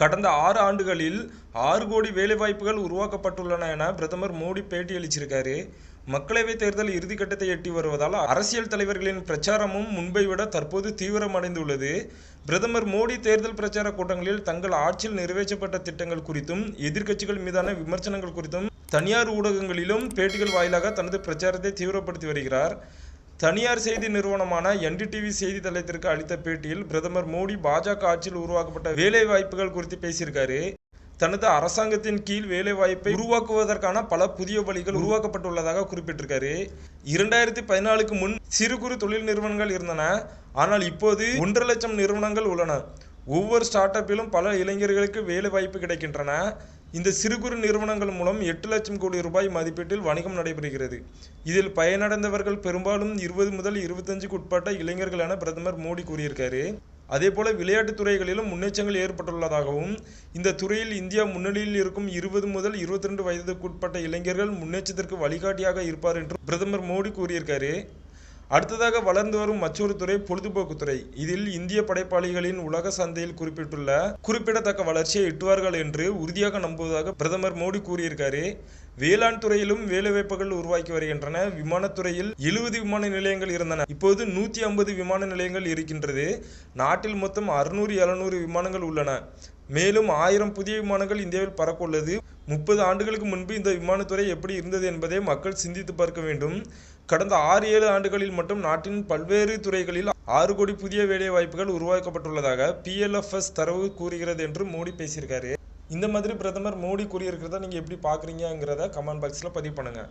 கடந்த ஆறு ஆண்டுகளில் ஆறு கோடி வேலைவாய்ப்புகள் உருவாக்கப்பட்டுள்ளன என பிரதமர் மோடி பேட்டியளிச்சிருக்காரு. மக்களவைத் தேர்தல் இறுதிக்கட்டத்தை எட்டி வருவதால் அரசியல் தலைவர்களின் பிரச்சாரமும் முன்பை விட தற்போது தீவிரமடைந்துள்ளது. பிரதமர் மோடி தேர்தல் பிரச்சார கூட்டங்களில் தங்கள் ஆட்சியில் நிறைவேற்றப்பட்ட திட்டங்கள் குறித்தும் எதிர்க்கட்சிகள் மீதான விமர்சனங்கள் குறித்தும் தனியார் ஊடகங்களிலும் பேட்டிகள் வாயிலாக தனது பிரச்சாரத்தை தீவிரப்படுத்தி வருகிறார். தனியார் செய்தி நிறுவனமான என்டிடிவி செய்தி தளத்திற்கு அளித்த பேட்டியில் பிரதமர் மோடி பாஜக ஆட்சியில் உருவாக்கப்பட்ட வேலை வாய்ப்புகள் குறித்து பேசியிருக்காரு. தனது அரசாங்கத்தின் கீழ் வேலை வாய்ப்பை உருவாக்குவதற்கான பல புதிய வழிகள் உருவாக்கப்பட்டுள்ளதாக குறிப்பிட்டிருக்காரு. இரண்டாயிரத்தி பதினாலுக்கு முன் சிறு குறு தொழில் நிறுவனங்கள் இருந்தன. ஆனால் இப்போது ஒன்றரை லட்சம் நிறுவனங்கள் உள்ளன. ஒவ்வொரு ஸ்டார்ட் அப்பிலும் பல இளைஞர்களுக்கு வேலை வாய்ப்பு கிடைக்கின்றன. இந்த சிறு குறு நிறுவனங்கள் மூலம் எட்டு லட்சம் கோடி ரூபாய் மதிப்பீட்டில் வணிகம் நடைபெறுகிறது. இதில் பயனடைந்தவர்கள் பெரும்பாலும் இருபது முதல் இருபத்தஞ்சுக்கு உட்பட்ட இளைஞர்கள் என பிரதமர் மோடி கூறியிருக்காரு. அதேபோல விளையாட்டுத் துறைகளிலும் முன்னேற்றங்கள் ஏற்பட்டுள்ளதாகவும் இந்த துறையில் இந்தியா முன்னணியில் இருக்கும் இருபது முதல் இருபத்தி ரெண்டு வயதுக்குட்பட்ட இளைஞர்கள் முன்னேற்றத்திற்கு வழிகாட்டியாக இருப்பார் என்று பிரதமர் மோடி கூறியிருக்காரு. அடுத்ததாக வளர்ந்து வரும் மற்றொரு துறை பொழுதுபோக்கு துறை. இதில் இந்திய படைப்பாளிகளின் உலக சந்தையில் குறிப்பிட்டுள்ள குறிப்பிடத்தக்க வளர்ச்சியை எட்டுவார்கள் என்று உறுதியாக நம்புவதாக பிரதமர் மோடி கூறியிருக்காரு. வேளாண் துறையிலும் வேலைவாய்ப்புகள் உருவாக்கி வருகின்றன. விமானத்துறையில் எழுபது விமான நிலையங்கள் இருந்தன. இப்போது நூற்றி ஐம்பது விமான நிலையங்கள் இருக்கின்றது. நாட்டில் மொத்தம் அறுநூறு எழுநூறு விமானங்கள் உள்ளன. மேலும் ஆயிரம் புதிய விமானங்கள் இந்தியாவில் பறக்க உள்ளது முப்பது ஆண்டுகளுக்கு முன்பு இந்த விமானத்துறை எப்படி இருந்தது என்பதை மக்கள் சிந்தித்து பார்க்க வேண்டும். கடந்த ஆறு ஏழு ஆண்டுகளில் மட்டும் நாட்டின் பல்வேறு துறைகளில் ஆறு கோடி புதிய வேலை வாய்ப்புகள் உருவாக்கப்பட்டுள்ளதாக பிஎல்எஃப்எஸ் தரவு கூறுகிறது என்று மோடி பேசியிருக்காரு. இந்த மாதிரி பிரதமர் மோடி கூறியிருக்கிறத நீங்கள் எப்படி பார்க்குறீங்கிறத கமெண்ட் பாக்ஸில் பதிவு பண்ணுங்கள்